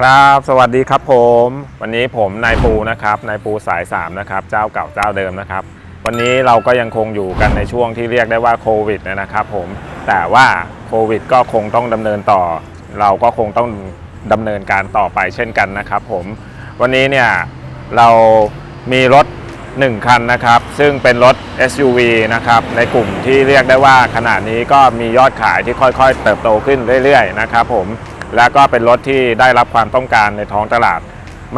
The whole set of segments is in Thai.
ครับ สวัสดีครับผม วันนี้ผมนายปูนะครับ นายปูสาย 3 นะครับ เจ้าเก่าเจ้าเดิมนะครับ วันนี้เราก็ยังคงอยู่กันในช่วงที่เรียกได้ว่าโควิดนะครับผม แต่ว่าโควิดก็คงต้องดำเนินต่อ เราก็คงต้องดำเนินการต่อไปเช่นกันนะครับผม วันนี้เนี่ยเรามีรถ 1 คันนะครับ ซึ่งเป็นรถ SUV นะครับ ในกลุ่มที่เรียกได้ว่าขณะนี้ก็มียอดขายที่ค่อยๆ เติบโตขึ้นเรื่อยๆ นะครับผม แล้วก็เป็นรถที่ได้รับความต้องการในท้องตลาด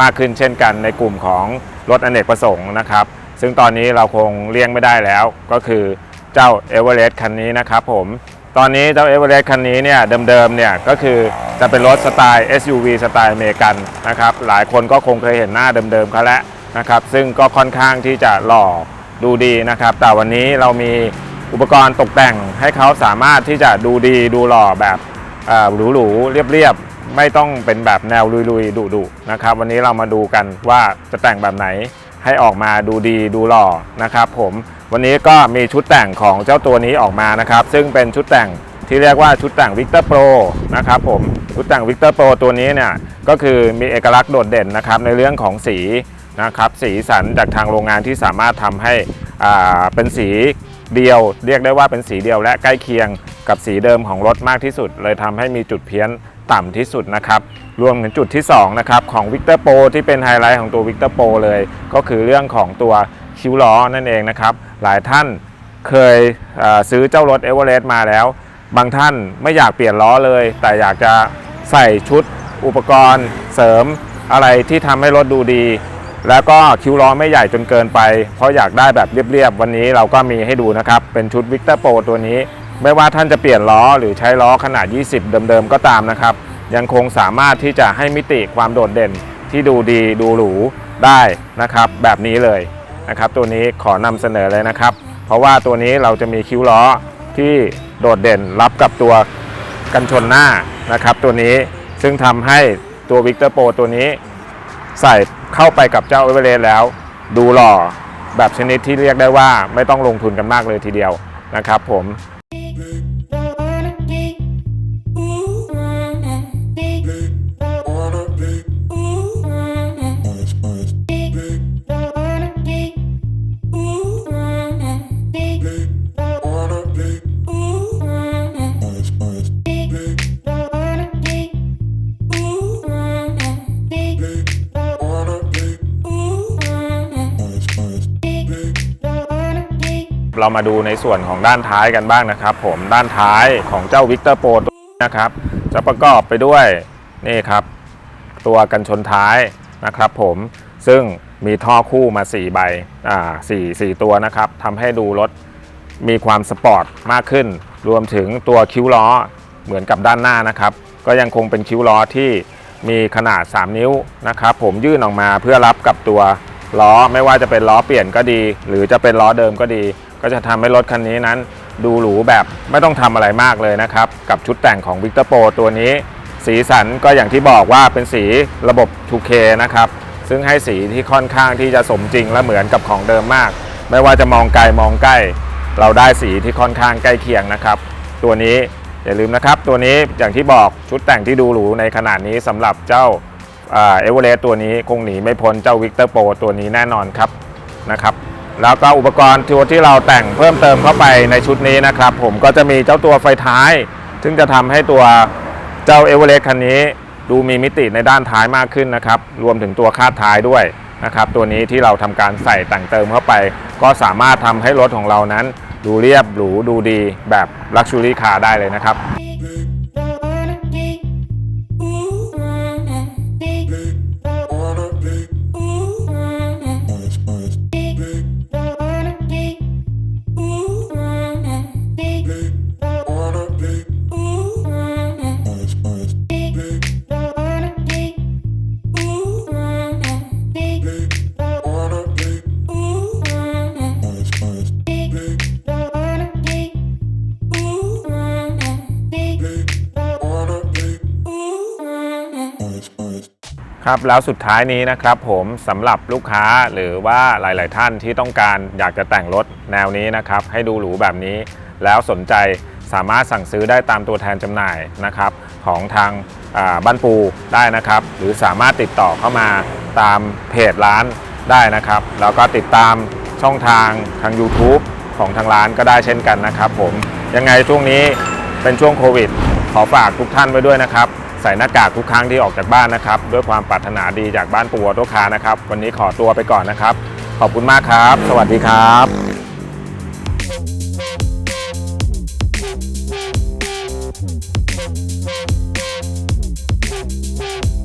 มากขึ้นเช่นกันในกลุ่มของรถอเนกประสงค์นะครับ ซึ่งตอนนี้เราคงเลี่ยงไม่ได้แล้ว ก็คือเจ้า e v e r e s t คันนี้นะครับผมตอนนี้เจ้า e v e r e s t คันนี้เนี่ยเดิมๆเนี่ยก็คือจะเป็นรถสไตล์ SUV สไตล์อเมริกันนะครับหลายคนก็คงเคยเห็นหน้าเดิมๆเขาแล้วนะครับซึ่งก็ค่อนข้างที่จะหล่อดูดีนะครับ แต่วันนี้เรามีอุปกรณ์ตกแต่งให้เขาสามารถที่จะดูดีดูหล่อแบบ หรูๆเรียบๆไม่ต้องเป็นแบบแนวลุยๆดุๆนะครับ วันนี้เรามาดูกันว่าจะแต่งแบบไหนให้ออกมาดูดีดูหล่อนะครับผมวันนี้ก็มีชุดแต่งของเจ้าตัวนี้ออกมานะครับ ซึ่งเป็นชุดแต่งที่เรียกว่าชุดแต่ง Victor Pro นะครับผมชุดแต่ง Victor Pro ตัวนี้เนี่ยก็คือมีเอกลักษณ์โดดเด่นนะครับในเรื่องของสีนะครับสีสันจากทางโรงงานที่สามารถทำให้อ่าเป็นสี เดียว เรียกได้ว่าเป็นสีเดียวและใกล้เคียงกับสีเดิมของรถมากที่สุด เลยทำให้มีจุดเพี้ยนต่ำที่สุดนะครับรวมถึงจุดที่2นะครับของ Victor Pro ที่เป็นไฮไลท์ของตัว Victor Pro เลย ก็คือเรื่องของตัวคิ้วล้อนั่นเองนะครับ หลายท่านเคยเซื้อเจ้ารถ e v e r e s t มาแล้ว บางท่านไม่อยากเปลี่ยนล้อเลย แต่อยากจะใส่ชุดอุปกรณ์เสริมอะไรที่ทำให้รถดูดี แล้วก็คิ้วล้อไม่ใหญ่จนเกินไป เพราะอยากได้แบบเรียบๆ วันนี้เราก็มีให้ดูนะครับ เป็นชุด Victor Pro ตัวนี้ ไม่ว่าท่านจะเปลี่ยนล้อหรือใช้ล้อขนาด 20 เดิมๆ ก็ตามนะครับ ยังคงสามารถที่จะให้มิติความโดดเด่นที่ดูดีดูหรูได้นะครับ แบบนี้เลยนะครับตัวนี้ขอนำเสนอเลยนะครับ เพราะว่าตัวนี้เราจะมีคิ้วล้อที่โดดเด่นรับกับตัวกันชนหน้านะครับ ตัวนี้ซึ่งทำให้ตัว Victor Pro ตัวนี้ใส่ เข้าไปกับเจ้าเอเวอเรสต์แล้ว ดูหล่อแบบชนิดที่เรียกได้ว่าไม่ต้องลงทุนกันมากเลยทีเดียวนะครับผม เรามาดูในส่วนของด้านท้ายกันบ้างนะครับ ผมด้านท้ายของเจ้าวิกเตอร์โปรนะครับ จะประกอบไปด้วยนี่ครับ ตัวกันชนท้ายนะครับ ผมซึ่งมีท่อคู่มา 4 ใบอ่าสี่สี่ตัวนะครับทำให้ดูรถมีความสปอร์ตมากขึ้น รวมถึงตัวคิ้วล้อเหมือนกับด้านหน้านะครับ ก็ยังคงเป็นคิ้วล้อที่มีขนาด 3 นิ้วนะครับ ผมยื่นออกมาเพื่อรับกับตัวล้อไม่ว่าจะเป็นล้อเปลี่ยนก็ดี หรือจะเป็นล้อเดิมก็ดี ก็จะทำให้รถคันนี้นั้น ดูหรูแบบไม่ต้องทำอะไรมากเลยนะครับ กับชุดแต่งของ Victor Pro ตัวนี้ สีสันก็อย่างที่บอกว่าเป็นสีระบบ 2K นะครับ ซึ่งให้สีที่ค่อนข้างที่จะสมจริงและเหมือนกับของเดิมมาก ไม่ว่าจะมองไกลมองใกล้ เราได้สีที่ค่อนข้างใกล้เคียงนะครับ ตัวนี้อย่าลืมนะครับ ตัวนี้อย่างที่บอกชุดแต่งที่ดูหรูในขนาดนี้สำหรับเจ้าเอเวอเรสต์ตัวนี้คงหนีไม่พ้นเจ้า Victor Pro ตัวนี้แน่นอนครับนะครับ แล้วก็อุปกรณ์ตัวที่เราแต่งเพิ่มเติมเข้าไปในชุดนี้นะครับ ผมก็จะมีเจ้าตัวไฟท้าย ซึ่งจะทำให้ตัวเจ้าเอเวอเรสต์คันนี้ดูมีมิติในด้านท้ายมากขึ้นนะครับ รวมถึงตัวคาดท้ายด้วยนะครับ ตัวนี้ที่เราทำการใส่แต่งเติมเข้าไป ก็สามารถทำให้รถของเรานั้น ดูเรียบหรูดูดีแบบลักชัวรี่คาร์ได้เลยนะครับ ครับแล้วสุดท้ายนี้นะครับผมสำหรับลูกค้าหรือว่าหลาย ๆ ท่านที่ต้องการอยากจะแต่งรถแนวนี้นะครับให้ดูหรูแบบนี้ แล้วสนใจสามารถสั่งซื้อได้ตามตัวแทนจำหน่ายนะครับของทางาบ้านปูได้นะครับ หรือสามารถติดต่อเข้ามาตามเพจร้านได้นะครับ แล้วก็ติดตามช่องทางทาง YouTube ของทางร้านก็ได้เช่นกันนะครับผมยังไงช่วงนี้เป็นช่วงโควิด ขอฝากทุกท่านไว้ด้วยนะครับ ใส่หน้ากากทุกครั้งที่ออกจากบ้านนะครับ ด้วยความปรารถนาดีจากบ้านปูออโตคารนะครับ วันนี้ขอตัวไปก่อนนะครับ ขอบคุณมากครับ สวัสดีครับ